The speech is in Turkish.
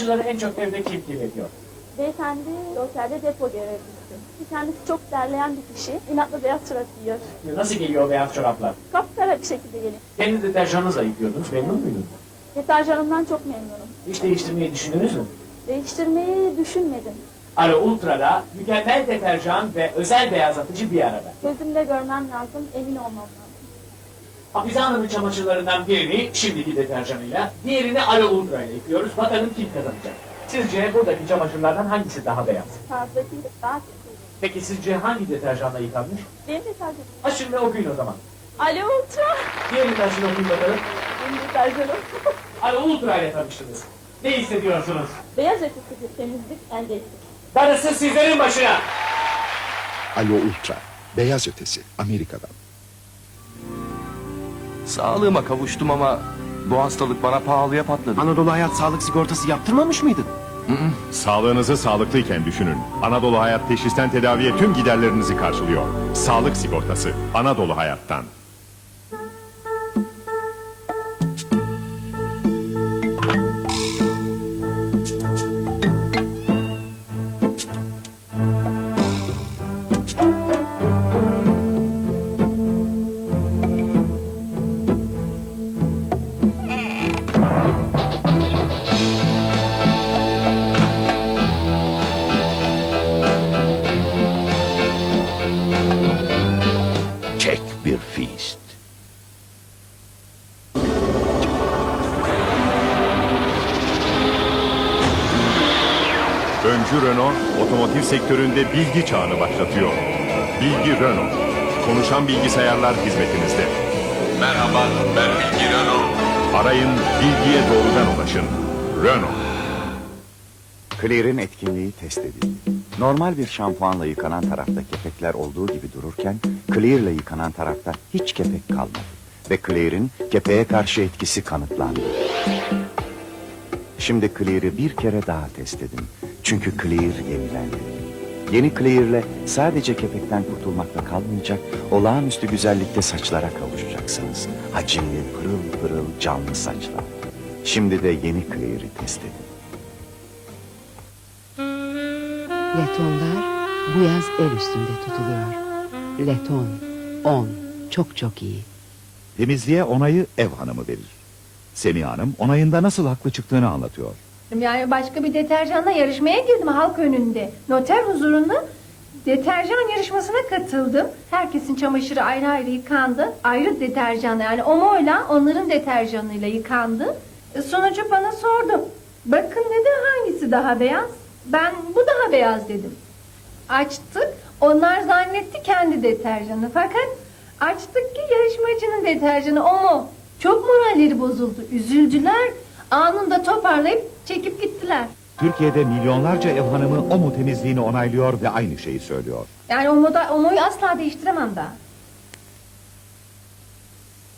Çamaşırları en çok evde kim kirletiyor? Beyefendi otelde depo görevlisi. Kendisi çok derleyen bir kişi. İnatla beyaz çorap giyiyor. Nasıl geliyor o beyaz çoraplar? Kapkara bir şekilde geliyor. Kendi deterjanınızla yıkıyordunuz, memnun muydunuz? Deterjanımdan çok memnunum. Hiç değiştirmeyi düşündünüz mü? Değiştirmeyi düşünmedim. Alo Ultra'da mükemmel deterjan ve özel beyazlatıcı bir arada. Gözümle görmem lazım, emin olmam lazım. Hafize Hanım'ın çamaşırlarından birini şimdiki deterjanıyla, diğerini Alo Ultra ile yıkıyoruz. Bakalım kim kazanacak? Sizce buradaki çamaşırlardan hangisi daha beyaz? Sağdaki daha kötü. Peki sizce hangi deterjanla yıkanmış? Benim deterjanım. Açın ve okuyun o zaman. Alo Ultra. Diğerini de açın okuyun bakalım. Benim deterjanım. Alo Ultra ile tanıştınız. Ne hissediyorsunuz? beyaz ötesi temizlik elde ettik. Darısı sizlerin başına. Alo Ultra. Beyaz ötesi. Amerika'dan. Sağlığıma kavuştum ama bu hastalık bana pahalıya patladı. Anadolu Hayat Sağlık Sigortası yaptırmamış mıydın? Sağlığınızı sağlıklıyken düşünün. Anadolu Hayat teşhisten tedaviye tüm giderlerinizi karşılıyor. Sağlık sigortası Anadolu Hayat'tan. Öncü Renault, otomotiv sektöründe bilgi çağını başlatıyor. Bilgi Renault. Konuşan bilgisayarlar hizmetinizde. Merhaba ben Bilgi Renault. Arayın, bilgiye doğrudan ulaşın. Renault. Clear'in etkinliği test edildi. Normal bir şampuanla yıkanan tarafta kepekler olduğu gibi dururken Clear'la yıkanan tarafta hiç kepek kalmadı. Ve Clear'in kepeğe karşı etkisi kanıtlandı. Şimdi Clear'ı bir kere daha test edin. Çünkü Clear yenilendi. Yeni Clear'le sadece kepekten kurtulmakla kalmayacak, olağanüstü güzellikte saçlara kavuşacaksınız. Hacimli, pırıl pırıl canlı saçlar. Şimdi de yeni Clear'ı test edin. Letonlar bu yaz el üstünde tutuluyor. Leton 10 çok çok iyi. Temizliğe onayı ev hanımı verir. Semiha Hanım onayında nasıl haklı çıktığını anlatıyor. Yani başka bir deterjanla yarışmaya girdim halk önünde. Noter huzurunda deterjan yarışmasına katıldım. Herkesin çamaşırı ayrı ayrı yıkandı. Ayrı deterjanla yani omoyla onların deterjanıyla yıkandı. E, Sonucu bana sordu. Bakın dedi hangisi daha beyaz? Ben bu daha beyaz dedim. Açtık. Onlar zannetti kendi deterjanı. Fakat açtık ki yarışmacının deterjanı o mu? Çok moralleri bozuldu. Üzüldüler. Anında toparlayıp çekip gittiler. Türkiye'de milyonlarca ev hanımı OMU temizliğini onaylıyor ve aynı şeyi söylüyor. Yani o moda, o moyu asla değiştiremem daha.